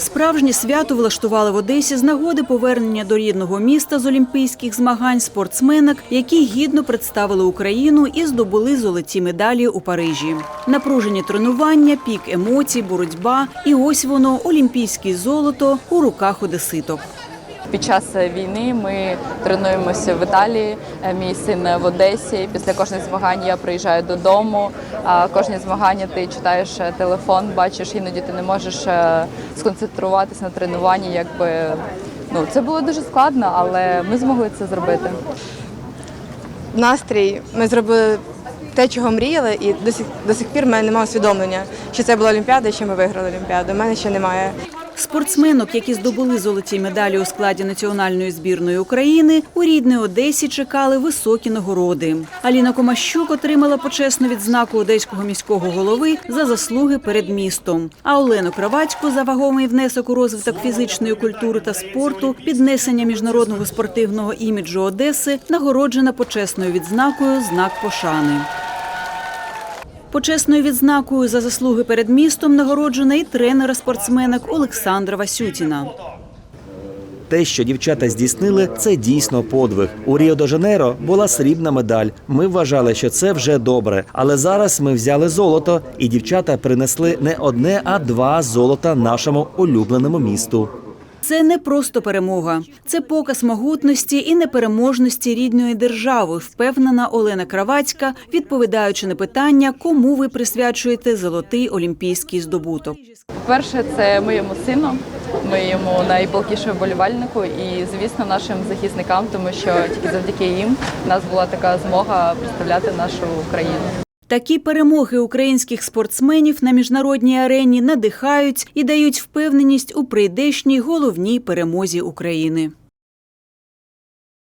Справжнє свято влаштували в Одесі з нагоди повернення до рідного міста з олімпійських змагань спортсменок, які гідно представили Україну і здобули золоті медалі у Парижі. Напружені тренування, пік емоцій, боротьба, і ось воно олімпійське золото у руках одеситок. Під час війни ми тренуємося в Італії. е, Мій син в Одесі. Після кожних змагань я приїжджаю додому. Кожні змагання ти читаєш е, телефон, бачиш, іноді ти не можеш е, сконцентруватися на тренуванні. Якби ну це було дуже складно, але ми змогли це зробити. настрій. Ми зробили те, чого мріяли, і до сих, до сих пір в мене немає усвідомлення, що це була Олімпіада і що ми виграли Олімпіаду. У мене ще немає. Спортсменок, які здобули золоті медалі у складі національної збірної України, у рідній Одесі чекали високі нагороди. Аліна Комащук отримала почесну відзнаку одеського міського голови за заслуги перед містом. А Олену Кравацьку за вагомий внесок у розвиток фізичної культури та спорту, піднесення міжнародного спортивного іміджу Одеси нагороджена почесною відзнакою знак пошани. Почесною відзнакою за заслуги перед містом нагороджена і тренера спортсменок Олександра Васютіна. Те, що дівчата здійснили, це дійсно подвиг. У Ріо де Жанейро була срібна медаль. Ми вважали, що це вже добре. Але зараз ми взяли золото, і дівчата принесли не одне, а два золота нашому улюбленому місту. Це не просто перемога, це показ могутності і непереможності рідної держави, впевнена Олена Кравацька, відповідаючи на питання, кому ви присвячуєте золотий олімпійський здобуток. По-перше, це моєму сину, моєму найпалкішому вболівальнику і, звісно, нашим захисникам, тому що тільки завдяки їм в нас була така змога представляти нашу країну. Такі перемоги українських спортсменів на міжнародній арені надихають і дають впевненість у прийдешній головній перемозі України.